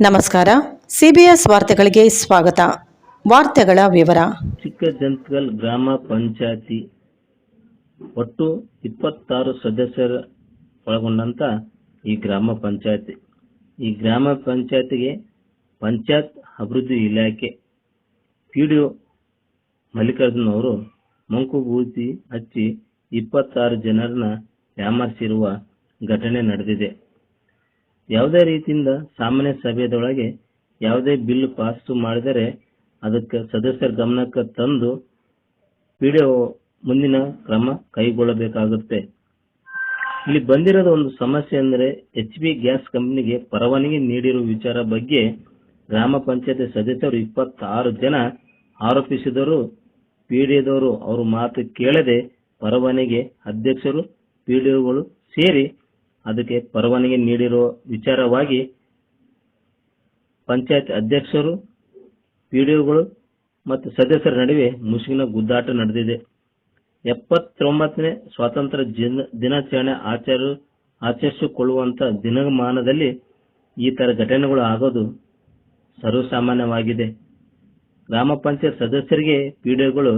ನಮಸ್ಕಾರ. ಸಿಬಿಎಸ್ ವಾರ್ತೆಗಳಿಗೆ ಸ್ವಾಗತ. ವಾರ್ತೆಗಳ ವಿವರ. ಚಿಕ್ಕಜಂತ್ಗಲ್ ಗ್ರಾಮ ಪಂಚಾಯತಿ ಒಟ್ಟು ಇಪ್ಪತ್ತಾರು ಸದಸ್ಯರ ಒಳಗೊಂಡಂತ ಈ ಗ್ರಾಮ ಪಂಚಾಯತಿ. ಈ ಗ್ರಾಮ ಪಂಚಾಯತಿಗೆ ಪಂಚಾಯತ್ ಅಭಿವೃದ್ಧಿ ಇಲಾಖೆ ಪಿಡಿಒ ಮಲ್ಲಿಕಾರ್ಜುನ್ ಅವರು ಮಂಕು ಬೂದಿ ಹಚ್ಚಿ ಇಪ್ಪತ್ತಾರು ಜನರನ್ನ ಯಾಮಾರಿಸಿರುವ ಘಟನೆ ನಡೆದಿದೆ. ಯಾವುದೇ ರೀತಿಯಿಂದ ಸಾಮಾನ್ಯ ಸಭೆಯದೊಳಗೆ ಯಾವುದೇ ಬಿಲ್ ಪಾಸ್ ಮಾಡಿದರೆ ಅದಕ್ಕೆ ಸದಸ್ಯರ ಗಮನಕ್ಕೆ ತಂದು ಪಿಡಿಒ ಮುಂದಿನ ಕ್ರಮ ಕೈಗೊಳ್ಳಬೇಕಾಗುತ್ತೆ. ಇಲ್ಲಿ ಬಂದಿರೋದು ಒಂದು ಸಮಸ್ಯೆ ಅಂದರೆ ಎಚ್ ಬಿ ಗ್ಯಾಸ್ ಕಂಪನಿಗೆ ಪರವಾನಗಿ ನೀಡಿರುವ ವಿಚಾರ ಬಗ್ಗೆ ಗ್ರಾಮ ಪಂಚಾಯತ್ ಸದಸ್ಯರು ಇಪ್ಪತ್ತಾರು ಜನ ಆರೋಪಿಸಿದರು ಪಿಡಿಒದವರು ಅವ್ರ ಮಾತು ಕೇಳದೆ ಪರವಾನಗಿ ಅಧ್ಯಕ್ಷರು ಪಿಡಿಒಗಳು ಸೇರಿ ಅದಕ್ಕೆ ಪರವಾನಗಿ ನೀಡಿರುವ ವಿಚಾರವಾಗಿ ಪಂಚಾಯತ್ ಅಧ್ಯಕ್ಷರು, ಪಿಡಿಒಗಳು ಮತ್ತು ಸದಸ್ಯರ ನಡುವೆ ಮುಸುಕಿನ ಗುದ್ದಾಟ ನಡೆದಿದೆ. ಎಪ್ಪತ್ತೊಂಬತ್ತನೇ ಸ್ವಾತಂತ್ರ್ಯ ದಿನ ದಿನಾಚರಣೆ ಆಚರ ಆಚರಿಸಿಕೊಳ್ಳುವಂತ ದಿನಮಾನದಲ್ಲಿ ಈ ತರ ಘಟನೆಗಳು ಆಗೋದು ಸರ್ವಸಾಮಾನ್ಯವಾಗಿದೆ. ಗ್ರಾಮ ಪಂಚಾಯತ್ ಸದಸ್ಯರಿಗೆ ಪಿಡಿಒಗಳು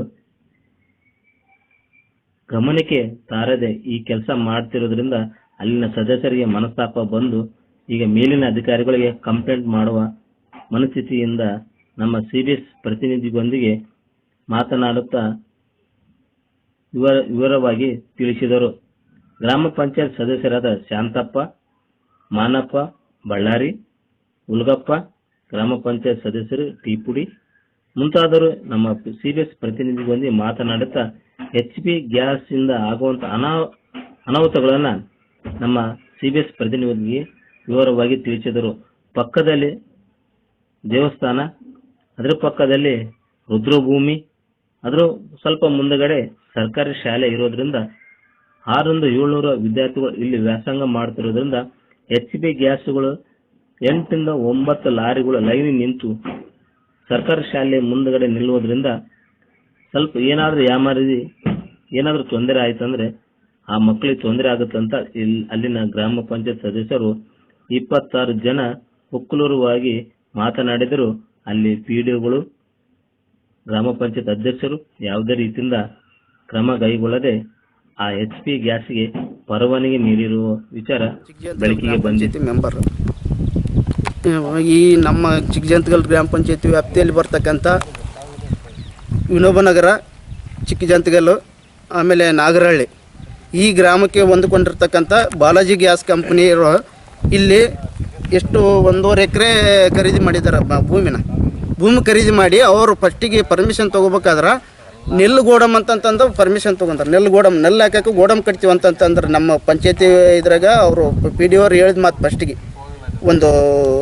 ಗಮನಕ್ಕೆ ತಾರದೆ ಈ ಕೆಲಸ ಮಾಡ್ತಿರೋದ್ರಿಂದ ಅಲ್ಲಿನ ಸದಸ್ಯರಿಗೆ ಮನಸ್ತಾಪ ಬಂದು ಈಗ ಮೇಲಿನ ಅಧಿಕಾರಿಗಳಿಗೆ ಕಂಪ್ಲೇಂಟ್ ಮಾಡುವ ಮನಸ್ಥಿತಿಯಿಂದ ನಮ್ಮ ಸಿಬಿಎಸ್ ಪ್ರತಿನಿಧಿಗೊಂದಿಗೆ ಮಾತನಾಡುತ್ತಾ ವಿವರ, ವಿವರವಾಗಿ ತಿಳಿಸಿದರು. ಗ್ರಾಮ ಪಂಚಾಯತ್ ಸದಸ್ಯರಾದ ಶಾಂತಪ್ಪ, ಮಾನಪ್ಪ, ಬಳ್ಳಾರಿ ಉಲ್ಗಪ್ಪ ಗ್ರಾಮ ಪಂಚಾಯತ್ ಸದಸ್ಯರು ಟಿಪುಡಿ ಮುಂತಾದವರು ನಮ್ಮ ಸಿಬಿಎಸ್ ಪ್ರತಿನಿಧಿಗೊಂದಿಗೆ ಮಾತನಾಡುತ್ತಾ ಎಚ್ಪಿ ಗ್ಯಾಸ್ ಇಂದ ಆಗುವಂತ ಅನಾ, ಅನಾಹುತಗಳನ್ನ ನಮ್ಮ ಸಿಬಿಎಸ್ ಪ್ರತಿನಿಧಿಗೆ ವಿವರವಾಗಿ ತಿಳಿಸಿದರು. ಪಕ್ಕದಲ್ಲಿ ದೇವಸ್ಥಾನ, ಅದರ ಪಕ್ಕದಲ್ಲಿ ರುದ್ರಭೂಮಿ ಅದರ ಸ್ವಲ್ಪ ಮುಂದಗಡೆ ಸರ್ಕಾರಿ ಶಾಲೆ ಇರೋದ್ರಿಂದ ಆರರಿಂದ ಏಳ್ನೂರ ವಿದ್ಯಾರ್ಥಿಗಳು ಇಲ್ಲಿ ವ್ಯಾಸಂಗ ಮಾಡ್ತಿರೋದ್ರಿಂದ ಎಚ್ ಬಿ ಗ್ಯಾಸ್ಗಳು ಎಂಟರಿಂದ ಒಂಬತ್ತು ಲಾರಿಗಳು ಲೈನ್ ನಿಂತು ಸರ್ಕಾರಿ ಶಾಲೆ ಮುಂದಗಡೆ ನಿಲ್ಲುವುದರಿಂದ ಸ್ವಲ್ಪ ಏನಾದ್ರೂ ಯಾಮಾರಿ ಏನಾದ್ರೂ ತೊಂದರೆ ಆಯ್ತಂದ್ರೆ ಆ ಮಕ್ಕಳಿಗೆ ತೊಂದರೆ ಆಗುತ್ತಂತ ಇಲ್ಲಿ ಅಲ್ಲಿನ ಗ್ರಾಮ ಪಂಚಾಯತ್ ಸದಸ್ಯರು ಇಪ್ಪತ್ತಾರು ಜನ ಒಕ್ಕಲೂರವಾಗಿ ಮಾತನಾಡಿದರು. ಅಲ್ಲಿ ಪಿಡಿಒಗಳು ಗ್ರಾಮ ಪಂಚಾಯತ್ ಅಧ್ಯಕ್ಷರು ಯಾವುದೇ ರೀತಿಯಿಂದ ಕ್ರಮ ಕೈಗೊಳ್ಳದೆ ಆ ಎಚ್ ಪಿ ಗ್ಯಾಸ್ಗೆ ಪರವಾನಗಿ ನೀಡಿರುವ ವಿಚಾರ ಬೆಳಕಿಗೆ ಬಂದಿದೆ. ಮೆಂಬರ್. ಈ ನಮ್ಮ ಚಿಕ್ಕಜಂತಗಲ್ ಗ್ರಾಮ ಪಂಚಾಯತ್ ವ್ಯಾಪ್ತಿಯಲ್ಲಿ ಬರ್ತಕ್ಕಂಥ ವಿನೋಬನಗರ, ಚಿಕ್ಕಜಂತಗಲ್ಲು, ಆಮೇಲೆ ನಾಗರಹಳ್ಳಿ. ಈ ಗ್ರಾಮಕ್ಕೆ ಹೊಂದಿಕೊಂಡಿರ್ತಕ್ಕಂಥ ಬಾಲಾಜಿ ಗ್ಯಾಸ್ ಕಂಪ್ನಿ ಇರೋ ಇಲ್ಲಿ ಎಷ್ಟು ಒಂದೂವರೆ ಎಕರೆ ಖರೀದಿ ಮಾಡಿದ್ದಾರೆ ಭೂಮಿನ. ಭೂಮಿ ಖರೀದಿ ಮಾಡಿ ಅವರು ಫಸ್ಟಿಗೆ ಪರ್ಮಿಷನ್ ತೊಗೋಬೇಕಾದ್ರೆ ನೆಲ್ಲು ಗೋಡಮ್ ಅಂತಂತಂದು ಪರ್ಮಿಷನ್ ತೊಗೊಂತಾರೆ ನೆಲ್ಲು ಗೋಡಮ್ ನೆಲ್ಲು ಹಾಕಕ್ಕೆ ಗೋಡಮ್ ಕಟ್ತೀವಿ ಅಂತಂತಂದ್ರೆ ನಮ್ಮ ಪಂಚಾಯತಿ ಇದ್ರಾಗ ಅವರು ಪಿ ಡಿ ಅವ್ರು ಹೇಳಿದ ಮಾತು ಫಸ್ಟಿಗೆ ಒಂದು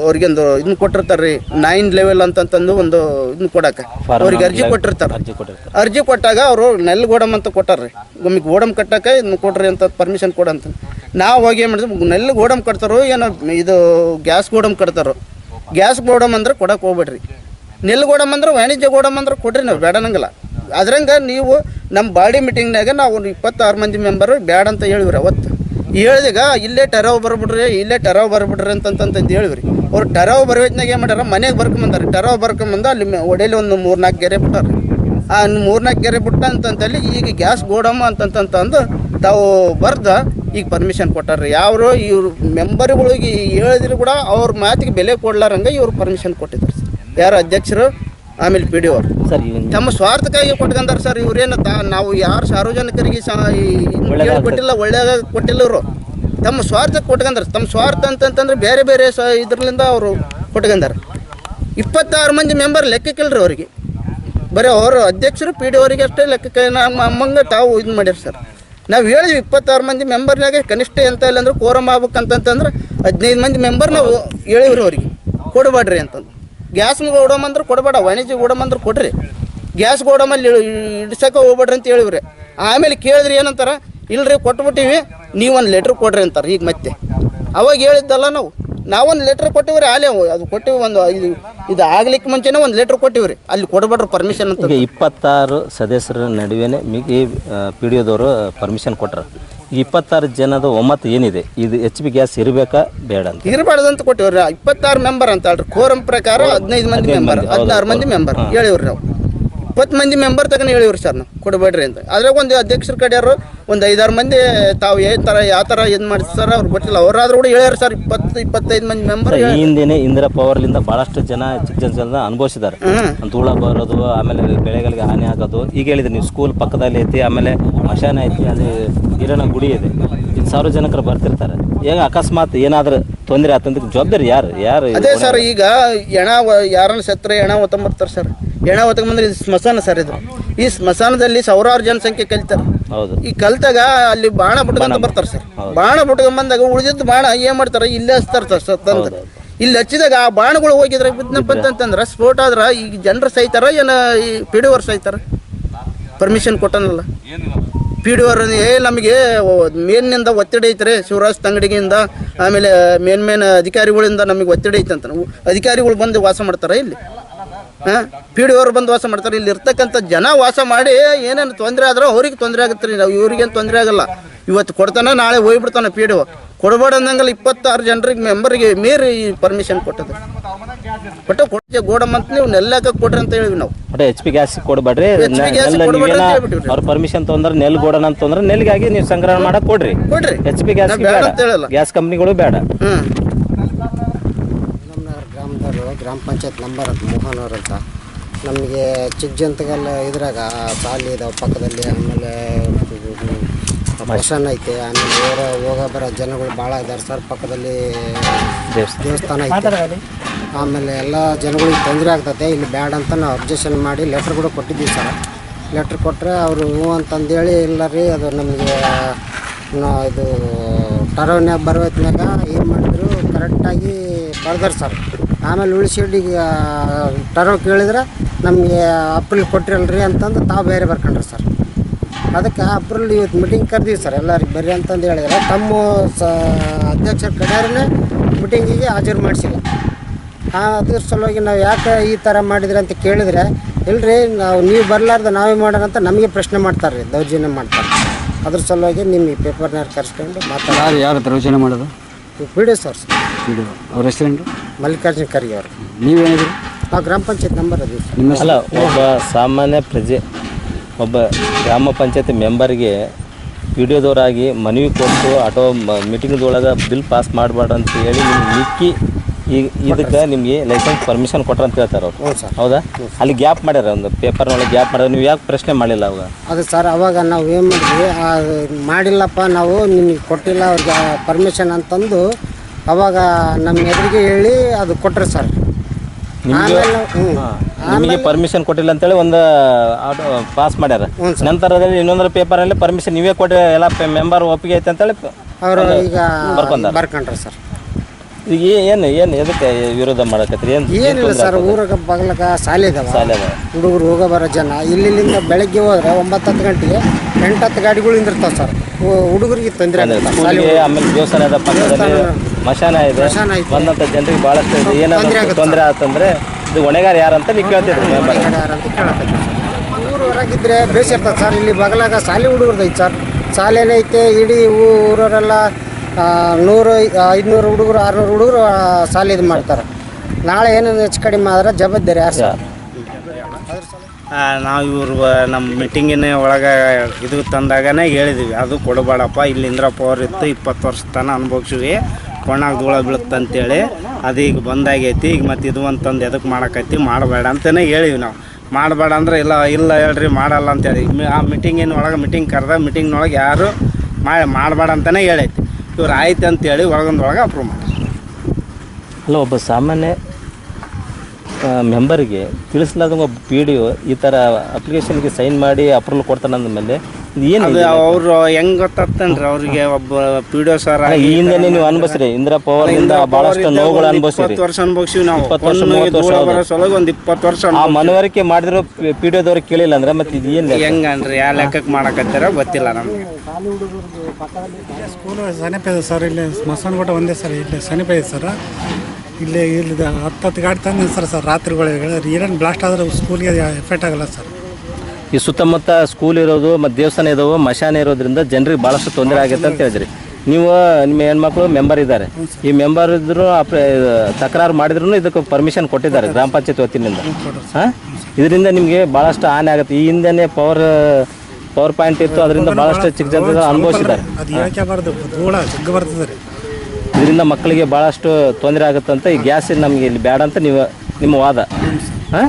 ಅವ್ರಿಗೆ ಒಂದು ಇದನ್ನ ಕೊಟ್ಟಿರ್ತಾರೆ ರೀ. ನೈನ್ ಲೆವೆಲ್ ಅಂತಂತಂದು ಒಂದು ಇದನ್ನ ಕೊಡಕ್ಕೆ. ಅವ್ರಿಗೆ ಅರ್ಜಿ ಕೊಟ್ಟಿರ್ತಾರೆ. ಅರ್ಜಿ ಕೊಟ್ಟಾಗ ಅವರು ನೆಲ್ ಗೋಡಮ್ ಅಂತ ಕೊಟ್ಟಾರ್ರಿ ನಮಗೆ ಗೋಡಮ್ ಕಟ್ಟಕ್ಕೆ ಇದನ್ನ ಕೊಡ್ರಿ ಅಂತ ಪರ್ಮಿಷನ್ ಕೊಡಂತ ನಾವು ಹೋಗಿ ಏನು ಮಾಡಿದ್ವಿ ನೆಲ್ ಗೋಡಮ್ ಕಟ್ತಾರೋ ಏನೋ ಇದು ಗ್ಯಾಸ್ ಗೋಡಮ್ ಕಟ್ತಾರೋ. ಗ್ಯಾಸ್ ಗೋಡಮ್ ಅಂದ್ರೆ ಕೊಡಕ್ಕೆ ಹೋಗ್ಬೇಡ್ರಿ. ನೆಲ್ ಗೋಡಮ್ ಅಂದ್ರೆ ವಾಣಿಜ್ಯ ಗೋಡಮ್ ಅಂದ್ರೆ ಕೊಡ್ರಿ ನಾವು ಬೇಡನಂಗಿಲ್ಲ ಅದ್ರಂಗೆ ನೀವು ನಮ್ಮ ಬಾಡಿ ಮೀಟಿಂಗ್ನಾಗ ನಾವು ಒಂದು ಇಪ್ಪತ್ತಾರು ಮಂದಿ ಮೆಂಬರು ಬೇಡ ಅಂತ ಹೇಳಿವ್ರಿ ಅವತ್ತು. ಹೇಳಿದಾಗ ಇಲ್ಲೇ ಟರಾವ್ ಬರ್ಬಿಡ್ರಿ, ಇಲ್ಲೇ ಟರಾವ್ ಬರ್ಬಿಡ್ರಿ ಅಂತ ಹೇಳಿವ್ರಿ. ಅವ್ರು ಟರಾವ್ ಬರೋತ್ನಾಗ ಏನು ಮಾಡ್ಯಾರ? ಮನೆಗೆ ಬರ್ಕೊಂಬಂದಾರೆ ಟರಾವ್ ಬರ್ಕೊಂಬಂದ ಅಲ್ಲಿ ಒಡೆಯಲ್ಲಿ ಒಂದು ಮೂರ್ನಾಲ್ಕು ಗೆರೆ ಬಿಟ್ಟಾರೆ ಆ ಮೂರ್ನಾಲ್ಕು ಗೆರೆ ಬಿಟ್ಟ ಅಂತಂತಲ್ಲಿ ಈಗ ಗ್ಯಾಸ್ ಗೋಡಮ್ಮ ಅಂತಂತಂದು ತಾವು ಬರ್ದ ಈಗ ಪರ್ಮಿಷನ್ ಕೊಟ್ಟಾರ್ರಿ. ಯಾರು ಇವ್ರು ಮೆಂಬರ್ಗಳಿಗೆ ಹೇಳಿದ್ರು ಕೂಡ ಅವ್ರ ಮಾತಿಗೆ ಬೆಲೆ ಕೊಡ್ಲಾರಂಗೆ ಇವ್ರು ಪರ್ಮಿಷನ್ ಕೊಟ್ಟಿದ್ದಾರೆ ಯಾರು ಅಧ್ಯಕ್ಷರು? ಆಮೇಲೆ ಪಿ ಡಿ ಅವರು. ಸರ್ ತಮ್ಮ ಸ್ವಾರ್ಥಕ್ಕಾಗಿ ಕೊಟ್ಕೊಂಡಾರ ಸರ್ ಇವ್ರೇನು ತಾ ನಾವು ಯಾರು ಸಾರ್ವಜನಿಕರಿಗೆ ಸಹ ಕೊಟ್ಟಿಲ್ಲ ಒಳ್ಳೆಯ ಕೊಟ್ಟಿಲ್ಲ ಇವರು. ತಮ್ಮ ಸ್ವಾರ್ಥಕ್ಕೆ ಕೊಟ್ಕೊಂಡಾರ. ತಮ್ಮ ಸ್ವಾರ್ಥ ಅಂತಂತಂದ್ರೆ ಬೇರೆ ಬೇರೆ ಸ ಇದ್ರಲಿಂದ ಅವರು ಕೊಟ್ಕೊಂಡಾರ. ಇಪ್ಪತ್ತಾರು ಮಂದಿ ಮೆಂಬರ್ ಲೆಕ್ಕಕ್ಕಿಲ್ರಿ ಅವರಿಗೆ. ಬರೀ ಅವರು ಅಧ್ಯಕ್ಷರು ಪಿ ಡಿ ಅವರಿಗೆ ಅಷ್ಟೇ ಲೆಕ್ಕಕ್ಕೆ ನಮ್ಮ ಅಮ್ಮಂಗೆ ತಾವು ಇದು ಮಾಡ್ಯಾರ ಸರ್. ನಾವು ಹೇಳಿದ್ವಿ ಇಪ್ಪತ್ತಾರು ಮಂದಿ ಮೆಂಬರ್ನಾಗೆ ಕನಿಷ್ಠ ಎಂತ ಇಲ್ಲ ಅಂದ್ರೆ ಕೋರಮ್ ಆಗ್ಬೇಕಂತಂತಂದ್ರೆ ಹದಿನೈದು ಮಂದಿ ಮೆಂಬರ್ ನಾವು ಹೇಳಿವ್ರಿ ಅವ್ರಿಗೆ. ಕೊಡಬೇಡ್ರಿ ಅಂತಂದು. ಗ್ಯಾಸ್ ಓಡಮಂದ್ರೆ ಕೊಡಬೇಡ, ವಾಣಿಜ್ಯ ಓಡಮಂದ್ರೆ ಕೊಡ್ರಿ. ಗ್ಯಾಸ್ ಗೋಡಮಲ್ಲಿ ಇಡ್ಸಕ್ಕೆ ಹೋಗ್ಬೇಡ್ರಿ ಅಂತ ಹೇಳಿವ್ರಿ. ಆಮೇಲೆ ಕೇಳಿದ್ರಿ ಏನಂತಾರ, ಇಲ್ರಿ ಕೊಟ್ಬಿಟ್ಟಿವಿ ನೀವು ಒಂದು ಲೆಟ್ರ್ ಕೊಡ್ರಿ ಅಂತಾರೆ ಈಗ ಮತ್ತೆ. ಅವಾಗ ಹೇಳಿದ್ದಲ್ಲ ನಾವು, ನಾವೊಂದು ಲೆಟ್ರ್ ಕೊಟ್ಟಿವ್ರಿ ಆಲೇ ಅದು ಕೊಟ್ಟಿವಿ ಒಂದು ಇದು ಇದು ಆಗ್ಲಿಕ್ಕೆ ಮುಂಚೆನೇ ಒಂದು ಲೆಟ್ರ್ ಕೊಟ್ಟಿವ್ರಿ. ಅಲ್ಲಿ ಕೊಡಬೇಡ್ರಿ ಪರ್ಮಿಷನ್ ಅಂತ. ಇಪ್ಪತ್ತಾರು ಸದಸ್ಯರ ನಡುವೆ ಮಿಗಿ ಪಿ ಡಿ ಒದವರು ಪರ್ಮಿಷನ್ ಕೊಟ್ರು. ಇಪ್ಪತ್ತಾರು ಜನದ ಒಮ್ಮತ ಏನಿದೆ? ಇದು ಎಚ್ ಪಿ ಗ್ಯಾಸ್ ಇರಬೇಕಾ ಬೇಡ ಅಂತ. ಇರಬಾರ್ದು ಅಂತ ಕೊಟ್ಟಿವ್ರಿ. ಇಪ್ಪತ್ತಾರು ಮೆಂಬರ್ ಅಂತ ಹೇಳ್ರಿ. ಕೋರಂ ಪ್ರಕಾರ ಹದಿನೈದು ಮಂದಿ ಮೆಂಬರ್ ಹದಿನಾರು ಮಂದಿ ಮೆಂಬರ್ ಹೇಳಿವ್ರಿ ನಾವು. ಇಪ್ಪತ್ತು ಮಂದಿ ಮೆಂಬರ್ ತಗೊಂಡು ಹೇಳಿವ್ರಿ ಸರ್ ನಾವು ಕೊಡಬೇಡ್ರಿ ಅಂತ. ಅದ್ರಾಗ ಒಂದು ಅಧ್ಯಕ್ಷರ ಕಡೆಯವರು ಒಂದು ಐದಾರು ಮಂದಿ ತಾವು ಏ ಥರ ಯಾವ ಥರ ಇದು ಮಾಡ್ತಾರೆ ಅವ್ರು ಗೊತ್ತಿಲ್ಲ. ಅವರಾದ್ರೂ ಕೂಡ ಹೇಳ್ಯಾರ ಸರ್ ಇಪ್ಪತ್ತು ಇಪ್ಪತ್ತೈದು ಮಂದಿ ಮೆಂಬರ್ ಹಿಂದೆನೆ ಇಂದಿರಾ ಪವರ್ಲಿಂದ ಬಹಳಷ್ಟು ಜನ ಚಿಕ್ಕ ಜನ ಅನುಭವಿಸಿದ್ದಾರೆ. ಧೂಳ ಬರೋದು ಆಮೇಲೆ ಬೆಳೆಗಳಿಗೆ ಹಾನಿ ಆಗೋದು ಈಗ ಹೇಳಿದ್ರೆ ನೀವು ಸ್ಕೂಲ್ ಪಕ್ಕದಲ್ಲಿ ಐತಿ ಆಮೇಲೆ ಮಶಾನ ಐತಿ ಅಲ್ಲಿ ಹಿರಣ ಗುಡಿ ಇದೆ. ಇಲ್ಲಿ ಸಾರ್ವಜನಿಕರು ಬರ್ತಿರ್ತಾರೆ. ಈಗ ಅಕಸ್ಮಾತ್ ಏನಾದ್ರೂ ತೊಂದರೆ ಆತಂದ್ರೆ ಜವಾಬ್ದಾರಿ ಯಾರು ಯಾರು ಅದೇ ಸರ್ ಈಗ ಎಣ ಯಾರನ್ನ ಸತ್ರ ಎಣ ಒತ್ತಂಬರ್ತಾರೆ ಸರ್ ಎಣ ಬಂದ್ರೆ ಇದು ಸ್ಮಶಾನ ಸರ್ ಇದು. ಈ ಸ್ಮಶಾನದಲ್ಲಿ ಸಾವಿರಾರು ಜನಸಂಖ್ಯೆ ಕಲಿತಾರೆ. ಹೌದು. ಈ ಕಲ್ತಾಗ ಅಲ್ಲಿ ಬಾಣ ಬಿಟ್ಕೊಂತ ಬರ್ತಾರೆ ಸರ್. ಬಾಣ ಬಿಟ್ಕೊಂಡ್ ಬಂದಾಗ ಉಳಿದಿದ್ದು ಬಾಣ ಏನ್ ಮಾಡ್ತಾರೆ? ಇಲ್ಲೇ ಹಚ್ತಾರೆ ಸರ್ ತಂದು. ಇಲ್ಲಿ ಹಚ್ಚಿದಾಗ ಆ ಬಾಣಗಳು ಹೋಗಿದ್ರೆ ಬಿದ್ನಪ್ಪ ಅಂತಂದ್ರೆ ಸ್ಫೋಟ ಆದ್ರ ಈಗ ಜನರು ಸಹಿತಾರ ಏನ ಈ ಪಿಡಿವರ್ ಸಹಿತಾರ? ಪರ್ಮಿಷನ್ ಕೊಟ್ಟನಲ್ಲ. ಪಿ ಡಿ ಏ ನಮಗೆ ಮೇಲಿನಿಂದ ಒತ್ತಡ ಐತ್ರಿ ಶಿವರಾಜ್ ತಂಗಡಿಗಿಂದ. ಆಮೇಲೆ ಮೇನ್ ಮೇನ್ ಅಧಿಕಾರಿಗಳಿಂದ ನಮಗೆ ಒತ್ತಡ ಐತಂತ ಅಂತ. ಅಧಿಕಾರಿಗಳು ಬಂದು ವಾಸ ಮಾಡ್ತಾರೆ ಇಲ್ಲಿ. ಹಾಂ? ಪಿ ಡಿ ಅವ್ರು ಬಂದು ವಾಸ ಮಾಡ್ತಾರೆ. ಇಲ್ಲಿ ಇರ್ತಕ್ಕಂಥ ಜನ ವಾಸ ಮಾಡಿ ಏನೇನು ತೊಂದರೆ ಆದ್ರೆ ಅವ್ರಿಗೆ ತೊಂದರೆ ಆಗುತ್ತೆ ರೀ. ನಾವು ಇವ್ರಿಗೇನು ತೊಂದರೆ ಆಗಲ್ಲ. ಇವತ್ತು ಕೊಡ್ತಾನೆ ನಾಳೆ ಹೋಗ್ಬಿಡ್ತಾನೆ ಪಿ ಡಿ ಒ ಕೊಡಬೇಡ ಅಂದಂಗಲ್ಲ ಇಪ್ಪತ್ತಾರು ಜನರಿಗೆ ಮೆಂಬರ್ಗೆ ಮೀರಿ ಪರ್ಮಿಷನ್ ಕೊಟ್ಟದು ಬಟ್ ಕೊಡ್ತೀವಿ ಗೋಡಮ್ ಅಂತ ನೀವು ನೆಲ್ಲಕ್ಕೆ ಕೊಡ್ರಿ ಅಂತ ಹೇಳಿವಿ ನಾವು. ಬಟ್ ಎಚ್ ಪಿ ಗ್ಯಾಸ್ ಕೊಡಬೇಡ್ರಿ. ಅವ್ರ ಪರ್ಮಿಷನ್ ತೊಂದ್ರೆ ನೆಲ್ ಗೋಡನ್ ಅಂತಂದ್ರೆ ನೆಲ್ಗಾಗಿ ನೀವು ಸಂಗ್ರಹ ಮಾಡಕ್ ಕೊಡ್ರಿ. ಕೊಡ್ರಿ. ಎಚ್ ಪಿ ಗ್ಯಾಸ್ ಬೇಡ ಅಂತ ಹೇಳಲ್ಲ. ಗ್ಯಾಸ್ ಕಂಪ್ನಿಗಳು ಬೇಡ. ಗ್ರಾಮ ಪಂಚಾಯತ್ ನಂಬರ್ ಅಂತ ಮೋಹನ್ ಅವ್ರು ಅಂತ. ನಮಗೆ ಚಿಕ್ಕ ಜಂತಗಲ್ಲ ಇದ್ರಾಗ ಸಾಲಿ ಇದಾವೆ ಪಕ್ಕದಲ್ಲಿ ಆಮೇಲೆ ಮಶಾನ್ ಐತೆ ಆಮೇಲೆ ಹೋರ ಹೋಗ ಬರೋ ಜನಗಳು ಭಾಳ ಇದ್ದಾರೆ ಸರ್ ಪಕ್ಕದಲ್ಲಿ. ದೇವಸ್ಥಾನ. ಐತೆ. ಆಮೇಲೆ ಎಲ್ಲ ಜನಗಳಿಗೆ ತೊಂದರೆ ಆಗ್ತದೆ ಇಲ್ಲಿ ಬ್ಯಾಡ್ ಅಂತ ನಾವು ಅಬ್ಜೆಕ್ಷನ್ ಮಾಡಿ ಲೆಟ್ರ್ ಕೂಡ ಕೊಟ್ಟಿದ್ದೀವಿ ಸರ್. ಲೆಟ್ರ್ ಕೊಟ್ಟರೆ ಅವರು ಹ್ಞೂ ಅಂತಂದೇಳಿ ಇಲ್ಲ ರೀ ಅದು ನಮಗೆ ಇದು ಟರೋನ್ಯಾಗ ಬರೋತ್ನಾಗ ಏನು ಮಾಡಿದ್ರು ಕರೆಕ್ಟಾಗಿ ಬರ್ದಾರೆ ಸರ್. ಆಮೇಲೆ ಉಳಿಸಿಡಿಗೆ ಟರೋ ಕೇಳಿದ್ರೆ ನಮಗೆ ಅಪ್ರಿಲ್ ಕೊಟ್ಟಿರಲ್ರಿ ಅಂತಂದು ತಾವು ಬೇರೆ ಬರ್ಕೊಂಡ್ರಿ ಸರ್. ಅದಕ್ಕೆ ಅಪ್ರಿಲ್ ಇವತ್ತು ಮೀಟಿಂಗ್ ಕರೆದೀವಿ ಸರ್ ಎಲ್ಲರಿಗೆ ಬರ್ರಿ ಅಂತಂದು ಹೇಳಿದ್ರೆ ತಮ್ಮ ಸ, ಅಧ್ಯಕ್ಷರ ಕಡೆಯವ್ರನ್ನೇ ಮೀಟಿಂಗಿಗೆ ಹಾಜರು ಮಾಡಿಸಿಲ್ಲ. ಅದ್ರ ಸಲುವಾಗಿ ನಾವು ಯಾಕೆ ಈ ಥರ ಮಾಡಿದ್ರಿ ಅಂತ ಕೇಳಿದ್ರೆ ಇಲ್ಲರಿ ನಾವು ನೀವು ಬರಲಾರ್ದ ನಾವೇ ಮಾಡೋಣ ಅಂತ ನಮಗೆ ಪ್ರಶ್ನೆ ಮಾಡ್ತಾರೆ ರೀ ದೌರ್ಜನ್ಯ ಮಾಡ್ತಾರೆ ಅದ್ರ ಸಲುವಾಗಿ ನಿಮ್ಮ ಈ ಪೇಪರ್ನ ಕರೆಸ್ಕೊಂಡು ಮಾತಾಡೋದು ಯಾರು ದೌರ್ಜನ್ಯ ಮಾಡೋದು? ಬಿಡಿ ಸರ್ ಇದು ಅವ್ರ ಹೆಸರೇನು? ಮಲ್ಲಿಕಾರ್ಜುನ ಖರ್ಗೆ ಅವರು. ನೀವೇನಿದ್ರು ನಾವು ಗ್ರಾಮ ಪಂಚಾಯತ್ ನಂಬರ್ ಅದು ಸರ್. ನಿಮ್ಮ ಅಲ್ಲ ಒಬ್ಬ ಸಾಮಾನ್ಯ ಪ್ರಜೆ ಒಬ್ಬ ಗ್ರಾಮ ಪಂಚಾಯತ್ ಮೆಂಬರ್ಗೆ ವಿಡಿಯೋದವರಾಗಿ ಮನವಿ ಕೊಟ್ಟು ಆಟೋ ಮೀಟಿಂಗ್ದೊಳಗೆ ಬಿಲ್ ಪಾಸ್ ಮಾಡಬಾರ್ದು ಅಂತ ಹೇಳಿ ನಿಮ್ಗೆ ಮಿಕ್ಕಿ ಈಗ ಇದಕ್ಕೆ ನಿಮಗೆ ಲೈಸೆನ್ಸ್ ಪರ್ಮಿಷನ್ ಕೊಟ್ರ ಅಂತ ಹೇಳ್ತಾರೆ ಅವ್ರು. ಸರ್. ಹೌದಾ? ಅಲ್ಲಿ ಗ್ಯಾಪ್ ಮಾಡ್ಯಾರ ಒಂದು ಪೇಪರ್ನೊಳಗೆ ಗ್ಯಾಪ್ ಮಾಡ್ಯಾರ. ನೀವು ಯಾಕೆ ಪ್ರಶ್ನೆ ಮಾಡಿಲ್ಲ ಅವಾಗ? ಅದು ಸರ್ ಅವಾಗ ನಾವು ಏನು ಮಾಡಿದ್ವಿ ಆ, ಮಾಡಿಲ್ಲಪ್ಪ ನಾವು ನಿಮಗೆ ಕೊಟ್ಟಿಲ್ಲ ಅವ್ರಿಗೆ ಪರ್ಮಿಷನ್ ಅಂತಂದು ಅವಾಗ ನಮ್ಮ ಎದುರಿಗೆ ಹೇಳಿ ಅದು ಕೊಟ್ರಿ ಸರ್. ನಿಮಗೆ ಆಮೇಲೆ ಹ್ಞೂ ನಿಮಗೆ ಪರ್ಮಿಷನ್ ಕೊಟ್ಟಿಲ್ಲ ಅಂತೇಳಿ ಒಂದು ಆಟೋ ಪಾಸ್ ಮಾಡ್ಯಾರ. ನಂತರದಲ್ಲಿ ಇನ್ನೊಂದರ ಪೇಪರಲ್ಲಿ ಪರ್ಮಿಷನ್ ನೀವೇ ಕೊಟ್ಟ ಎಲ್ಲ ಮೆಂಬರ್ ಒಪ್ಪಿಗೆ ಐತೆ ಅಂತೇಳಿ ಅವರು ಈಗ ಬರ್ಕೊಂಡಾರ. ಬರ್ಕೊಂಡ್ರಿ ಸರ್. ಈಗ ಏನು ಏನು ಎದಕ್ಕೆ ವಿರೋಧ ಮಾಡಕತ್ರಿ ಏನು ಏನಿಲ್ಲ ಸರ್ ಊರಾಗ ಬಗ್ಲಕ ಶಾಲೆ ಇದಾವ ಸಾಲ ಅದ ಹುಡುಗರು ಹೋಗ ಬರೋ ಜನ ಇಲ್ಲಿಂದ ಬೆಳಗ್ಗೆ ಹೋದ್ರೆ ಒಂಬತ್ತು ಹತ್ತು ಗಂಟೆಗೆ ಎಂಟು ಹತ್ತು ಗಾಡಿಗಳು ನಿಂದಿರ್ತಾವೆ ಸರ್. ಹುಡುಗರಿಗೆ ತೊಂದರೆ ಆಗುತ್ತೆ ಸಾಲಿ ಸ್ಕೂಲ್ಗೆ ಆಮೇಲೆ ದೇವಸ್ಥಾನದ ಪಕ್ಕದಲ್ಲಿ ಮಶಾನ ಇದೆ. ಮಶಾನ ಐತೆ. ಬಂದಂಥ ಜನರಿಗೆ ಭಾಳಷ್ಟು ತೊಂದ್ರೆ ಏನಾದ್ರು ಆಗುತ್ತೆ ತೊಂದರೆ ಆತಂದ್ರೆ ಇದು ಹೊಣೆಗಾರ ಯಾರಂತ ನೀವು ಕೇಳ್ತಿದ್ರಿ ಮೆಂಬರ್ ಯಾರು ಅಂತ ಕೇಳಕತ್ತೀವಿ ಸರ್. ಊರು ಹೊರಗಿದ್ರೆ ಬೇಸಿರ್ತದೆ ಸರ್. ಇಲ್ಲಿ ಬಗಲಾಗ ಶಾಲೆ ಹುಡುಗರ್ದು ಐತೆ ಸರ್ ಶಾಲೆನೈತೆ ಇಡೀ ಊರವರೆಲ್ಲ ನೂರು ಐದುನೂರು ಹುಡುಗರು, ಆರುನೂರು ಹುಡುಗರು ಸಾಲ ಇದು ಮಾಡ್ತಾರೆ. ನಾಳೆ ಏನೇನು ಹೆಚ್ಚು ಕಡಿಮೆ ಆದ್ರೆ ಜವಾಬ್ದಾರಿ ಯಾರು ಸರ್? ನಾವು ಇವರು ನಮ್ಮ ಮೀಟಿಂಗಿನ ಒಳಗೆ ಇದು ತಂದಾಗನೇ ಹೇಳಿದ್ವಿ. ಅದು ಕೊಡಬೇಡಪ್ಪ, ಇಲ್ಲಿಂದ್ರ ಪವರ್ ಇತ್ತು, ಇಪ್ಪತ್ತು ವರ್ಷ ತನಕ ಅನುಭವಿಸಿವಿ ಕೊಣಾಗ ಧೂಳ ಬೀಳುತ್ತೆ ಅಂತೇಳಿ ಅದು ಈಗ ಬಂದಾಗೈತಿ, ಈಗ ಮತ್ತು ಇದು ಅಂತಂದು ಎದಕ್ಕೆ ಮಾಡೋಕೈತಿ ಮಾಡಬೇಡ ಅಂತಲೇ ಹೇಳಿವಿ ನಾವು. ಮಾಡಬೇಡ ಅಂದ್ರೆ ಇಲ್ಲ ಇಲ್ಲ ಹೇಳ್ರಿ, ಮಾಡಲ್ಲ ಅಂತೇಳಿ. ಆ ಮೀಟಿಂಗಿನ ಒಳಗೆ ಮೀಟಿಂಗ್ ಕರೆದ ಮೀಟಿಂಗ್ನೊಳಗೆ ಯಾರು ಮಾಡಿ ಮಾಡಬೇಡ ಅಂತಲೇ ಹೇಳೈತಿ ಇವ್ರು ಆಯ್ತು ಅಂತೇಳಿ ಒಳಗೊಂದೊಳಗೆ ಅಪ್ರೂವ್ ಮಾಡಿ ಅಲ್ಲ, ಒಬ್ಬ ಸಾಮಾನ್ಯ ಮೆಂಬರಿಗೆ ತಿಳಿಸ್ಲಾರ್ದ ಒಬ್ಬ ಪಿ ಡಿ ಈ ಥರ ಅಪ್ಲಿಕೇಶನ್ಗೆ ಸೈನ್ ಮಾಡಿ ಅಪ್ರೂವಲ್ ಕೊಡ್ತಾನೆ ಅಂದಮೇಲೆ ಏನು ಅದು ಅವರು ಹೆಂಗ್ ಗೊತ್ತಾಗ್ತನ್ರಿ ಅವ್ರಿಗೆ ಒಬ್ಬ ಪಿ ಡಿ ಒ ಸರ್ ಈ ಹಿಂದೆ ನೀವು ಅನ್ಭವಿಸ್ರಿ. ಇಂದ್ರ ಪವರ್ ಇಂದ ಬಹಳಷ್ಟು ನೋವುಗಳು ಅನುಭವಿಸ್ರಿ. ಇಪ್ಪತ್ತು ವರ್ಷ ಅನುಭವಿಸಿವಿ ನಾವು. ಇಪ್ಪತ್ತು ವರ್ಷ, ಒಂದು ಮೂವತ್ತು ವರ್ಷ ಬರೋ ಸಲುವಾಗಿ ಒಂದು ಇಪ್ಪತ್ತು ವರ್ಷ ಆ ಮನವರಿಕೆ ಮಾಡಿದ್ರು ಪಿ ಡಿ ಒದವ್ರಿಗೆ ಕೇಳಿಲ್ಲ ಅಂದ್ರೆ ಮತ್ತೆ ಇದು ಏನು ಹೆಂಗನ್ರಿ ಯಾವ ಲೆಕ್ಕಕ್ಕೆ ಮಾಡಕತ್ತಾರ ಗೊತ್ತಿಲ್ಲ ನಮ್ಗೆ. ಸ್ಕೂಲ್ ಇದೆ ಸರ್ ಇಲ್ಲಿ ಸ್ಮಶಾನ ಕೂಡ ಒಂದೇ ಸರ್ ಇಲ್ಲಿ ಸಮೀಪ ಇದೆ ಸರ್. ಇಲ್ಲಿ ಇಲ್ಲಿ ಹತ್ತು ಹತ್ತು ಗಾಡಿ ತಂದಿದ್ದೀನಿ ಸರ್ ಸರ್ ರಾತ್ರಿಗಳಿಗೆ. ಏನೇನು ಬ್ಲಾಸ್ಟ್ ಆದ್ರೆ ಸ್ಕೂಲ್ಗೆ ಎಫೆಕ್ಟ್ ಆಗಲ್ಲ ಸರ್. ಈ ಸುತ್ತಮುತ್ತ ಸ್ಕೂಲ್ ಇರೋದು ಮತ್ತು ದೇವಸ್ಥಾನ ಇದಾವೆ ಮಶಾನ ಇರೋದ್ರಿಂದ ಜನರಿಗೆ ಭಾಳಷ್ಟು ತೊಂದರೆ ಆಗುತ್ತೆ ಅಂತ ಹೇಳಿದ್ರಿ. ನೀವು ನಿಮ್ಮ ಹೆಣ್ಮಕ್ಳು ಮೆಂಬರ್ ಇದ್ದಾರೆ. ಈ ಮೆಂಬರ್ ಇದ್ರು ತಕರಾರು ಮಾಡಿದ್ರು ಇದಕ್ಕೆ ಪರ್ಮಿಷನ್ ಕೊಟ್ಟಿದ್ದಾರೆ ಗ್ರಾಮ ಪಂಚಾಯತ್ ವತಿಯಿಂದ. ಹಾಂ? ಇದರಿಂದ ನಿಮಗೆ ಭಾಳಷ್ಟು ಹಾನಿ ಆಗುತ್ತೆ. ಈ ಹಿಂದೆನೇ ಪವರ್ ಪವರ್ ಪಾಯಿಂಟ್ ಇತ್ತು ಅದರಿಂದ ಭಾಳಷ್ಟು ಚಿಕ್ಕ ಜನ ಅನುಭವಿಸಿದ್ದಾರೆ. ಇದರಿಂದ ಮಕ್ಕಳಿಗೆ ಭಾಳಷ್ಟು ತೊಂದರೆ ಆಗುತ್ತೆ ಅಂತ ಈ ಗ್ಯಾಸ್ ನಮಗೆ ಇಲ್ಲಿ ಬೇಡ ಅಂತ ನೀವು ನಿಮ್ಮ ವಾದ. ಹಾಂ?